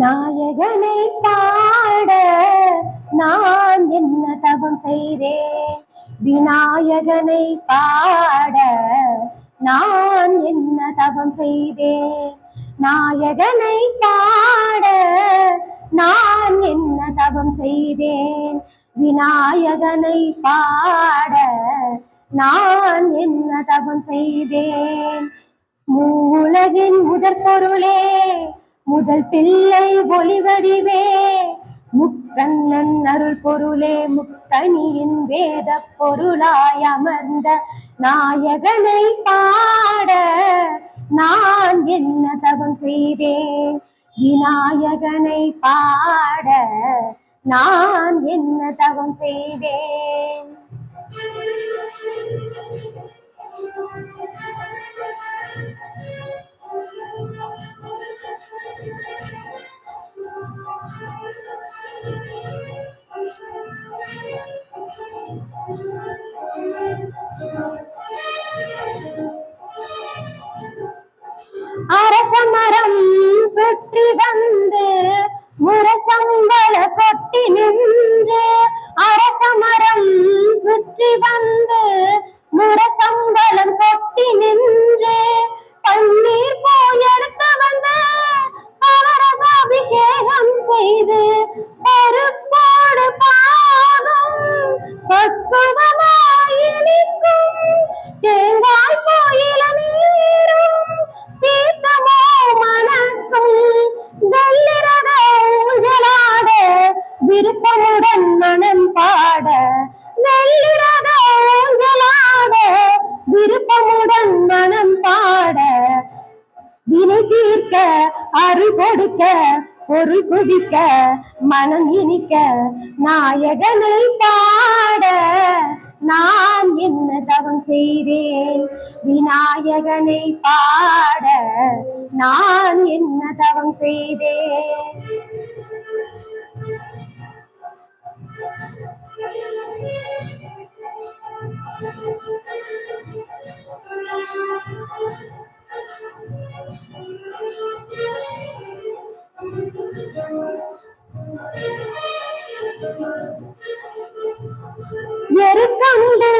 நாயகனை பாட நான் என்ன தவம் செய்தேன்? விநாயகனை பாட நான் என்ன தவம் செய்தேன்? நாயகனை பாட நான் என்ன தவம் செய்தேன்? விநாயகனை பாட நான் என்ன தவம் செய்தேன்? மூலகின் முதற் பொருளே முதல் பிள்ளை ஒளிவடிவே முத்தன்னன் அருள் பொருளே முத்தனியின் வேத பொருளாய் அமர்ந்த நாயகனை பாட நான் என்ன தவம் செய்தேன்? விநாயகனை பாட நான் என்ன தவம் செய்தேன்? Thank you. அருள் கொடுக்க பொருள் குவிக்க மனம் இனிக்க நாயகனை பாட நான் என்ன தவம் செய்தேன்? விநாயகனை பாட நான் என்ன தவம் செய்தேன்? எருக்கண்டு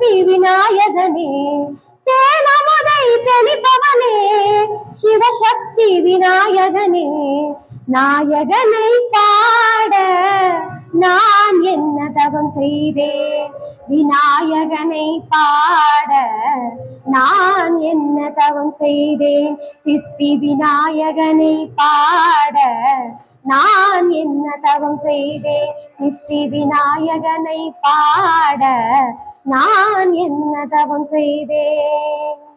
சிவசக்தி விநாயகனே தேனமுதை தெளிப்பவனே சிவசக்தி விநாயகனே நாயகனை பாட நான் என்ன தவம் செய்தேன்? விநாயகனை பாட நான் என்ன தவம் செய்தேன்? சித்தி விநாயகனை பாட நான் என்ன தவம் செய்தேன்? சித்தி விநாயகனை பாட நான் என்ன தவம் செய்தேன்?